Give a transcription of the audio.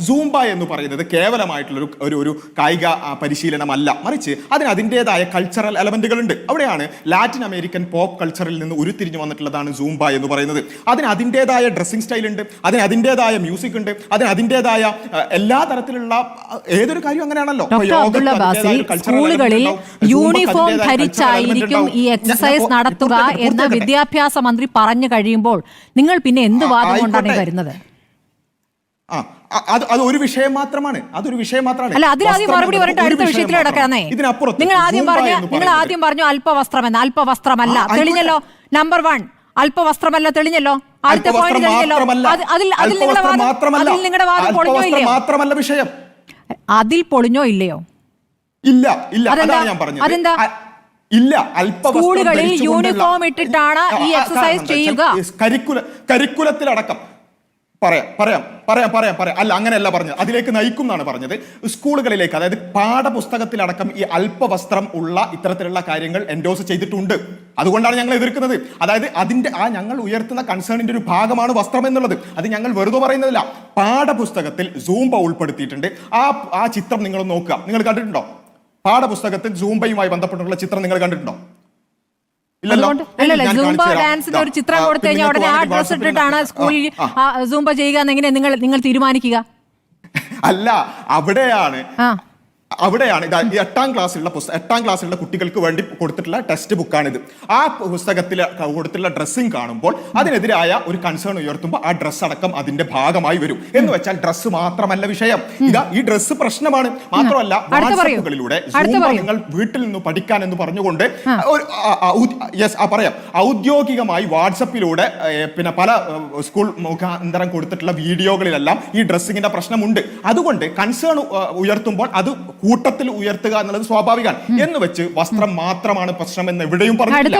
Zumba എന്ന് പറയുന്നത് കേവലമായിട്ടുള്ള ഒരു ഒരു കായിക പരിശീലനമല്ല. മറിച്ച് അതിന് അതിന്റെതായ കൾച്ചറൽ എലമെന്റുകൾ ഉണ്ട്. അവിടെയാണ് ലാറ്റിൻ അമേരിക്കൻ പോപ്പ് കൾച്ചറിൽ നിന്ന് ഉരുത്തിരിഞ്ഞു വന്നിട്ടുള്ളതാണ് സൂംബ എന്ന് പറയുന്നത്. അതിന് അതിന്റെതായ ഡ്രസ്സിംഗ് സ്റ്റൈൽ ഉണ്ട്. അതിന് അതിന്റെതായ മ്യൂസിക് ഉണ്ട്. അതിന് അതിന്റെതായ എല്ലാ തരത്തിലുള്ള ഏതൊരു കാര്യം അങ്ങനെയാണല്ലോ. സ്കൂളുകളിൽ യൂണിഫോം ധരിച്ചായിരിക്കും ഈ എക്സസൈസ് നടത്തുക എന്ന വിദ്യാഭ്യാസ മന്ത്രി പറഞ്ഞു കഴിയുമ്പോൾ നിങ്ങൾ പിന്നെ എന്ത് വാദം കൊണ്ടാണ് വരുന്നത്? ആ അത് അത് ഒരു വിഷയം മാത്രമാണ്. അതൊരു വിഷയം മാത്രമാണ്. അല്ല അതിൽ ആദ്യം മറുപടി പറഞ്ഞിട്ട് അടുത്ത വിഷയം വിഷയത്തിൽ കിടക്കാന്നേ ഇതിനപ്പുറത്ത് നിങ്ങൾ ആദ്യം പറഞ്ഞു നിങ്ങൾ ആദ്യം പറഞ്ഞു അല്പവസ്ത്രം എന്ന് അല്പവസ്ത്രമല്ല തെളിഞ്ഞല്ലോ. Number one അല്പവസ്ത്രമല്ല തെളിഞ്ഞല്ലോ. അടുത്ത പോയിന്റ് തെളിഞ്ഞല്ലോ. അത്- അതിൽ അതിൽ നിങ്ങളുടെ വാദം പൊളിഞ്ഞോ ഇല്ലയോ? മാത്രമല്ല വിഷയം. അതിൽ പൊളിഞ്ഞോ ഇല്ലയോ? ഇല്ല ഇല്ല. അതെന്താ? അതാണ് ഞാൻ പറഞ്ഞത്. അതെന്താ? ഇല്ല. സ്കൂളുകളിൽ യൂണിഫോം ഇട്ടിട്ടാണ് ഈ കാരണം ചെയ്യുക. കരിക്കുല കരിക്കുലത്തിലടക്കം. പറയാം പറയാം പറയാം പറയാം പറയാം. അല്ല അങ്ങനെയല്ല പറഞ്ഞത്. അതിലേക്ക് നയിക്കും എന്നാണ് പറഞ്ഞത്. സ്കൂളുകളിലേക്ക് അതായത് പാഠപുസ്തകത്തിലടക്കം ഈ അല്പവസ്ത്രം ഉള്ള ഇത്തരത്തിലുള്ള കാര്യങ്ങൾ എൻഡോസ് ചെയ്തിട്ടുണ്ട്. അതുകൊണ്ടാണ് ഞങ്ങൾ എതിർക്കുന്നത്. അതായത് അതിന്റെ ആ ഞങ്ങൾ ഉയർത്തുന്ന കൺസേണിന്റെ ഒരു ഭാഗമാണ് വസ്ത്രം എന്നുള്ളത്. അത് ഞങ്ങൾ വെറുതെ പറയുന്നതല്ല. പാഠപുസ്തകത്തിൽ സൂംബ ഉൾപ്പെടുത്തിയിട്ടുണ്ട്. ആ ആ ചിത്രം നിങ്ങൾ നോക്കുക. നിങ്ങൾ കണ്ടിട്ടുണ്ടോ? പാഠപുസ്തകത്തിൽ സൂംബയുമായി ബന്ധപ്പെട്ടുള്ള ചിത്രം നിങ്ങൾ കണ്ടിട്ടുണ്ടോ? അല്ലല്ല സൂംബ ഡാൻസിന്റെ ഒരു ചിത്രം കൊടുത്തു കഴിഞ്ഞാൽ ഉടനെ ആ ഡ്രസ് ഇട്ടിട്ടാണ് സ്കൂളിൽ സൂംബ ചെയ്യുക എന്നെങ്ങനെ നിങ്ങൾ നിങ്ങൾ തീരുമാനിക്കുക. അല്ല അവിടെയാണ് ആ. അവിടെയാണ് ഇത് എട്ടാം ക്ലാസ്സിലുള്ള പുസ്തകം എട്ടാം ക്ലാസ്സിലുള്ള കുട്ടികൾക്ക് വേണ്ടി കൊടുത്തിട്ടുള്ള ടെക്സ്റ്റ് ബുക്കാണിത് ആ പുസ്തകത്തിൽ കൊടുത്തിട്ടുള്ള ഡ്രസ്സിങ് കാണുമ്പോൾ അതിനെതിരായ ഒരു കൺസേൺ ഉയർത്തുമ്പോൾ ആ ഡ്രസ്സ് അടക്കം അതിന്റെ ഭാഗമായി വരും. എന്ന് വെച്ചാൽ ഡ്രസ്സ് മാത്രമല്ല വിഷയം. ഇതാ ഈ ഡ്രസ്സ് പ്രശ്നമാണ്. മാത്രമല്ല വാട്സാപ്പുകളിലൂടെ. നിങ്ങൾ വീട്ടിൽ നിന്ന് പഠിക്കാൻ എന്ന് പറഞ്ഞുകൊണ്ട് യെസ് ആ പറയാം. ഔദ്യോഗികമായി വാട്സപ്പിലൂടെ പിന്നെ പല സ്കൂൾ മുഖാന്തരം കൊടുത്തിട്ടുള്ള വീഡിയോകളിലെല്ലാം ഈ ഡ്രസ്സിങ്ങിന്റെ പ്രശ്നമുണ്ട്. അതുകൊണ്ട് കൺസേൺ ഉയർത്തുമ്പോൾ അത് കൂട്ടത്തിൽ ഉയർത്തുക എന്നുള്ളത് സ്വാഭാവികമാണ്. എന്ന് വെച്ച് വസ്ത്രം മാത്രമാണ് പ്രശ്നം എന്ന് എവിടെയും അടുത്ത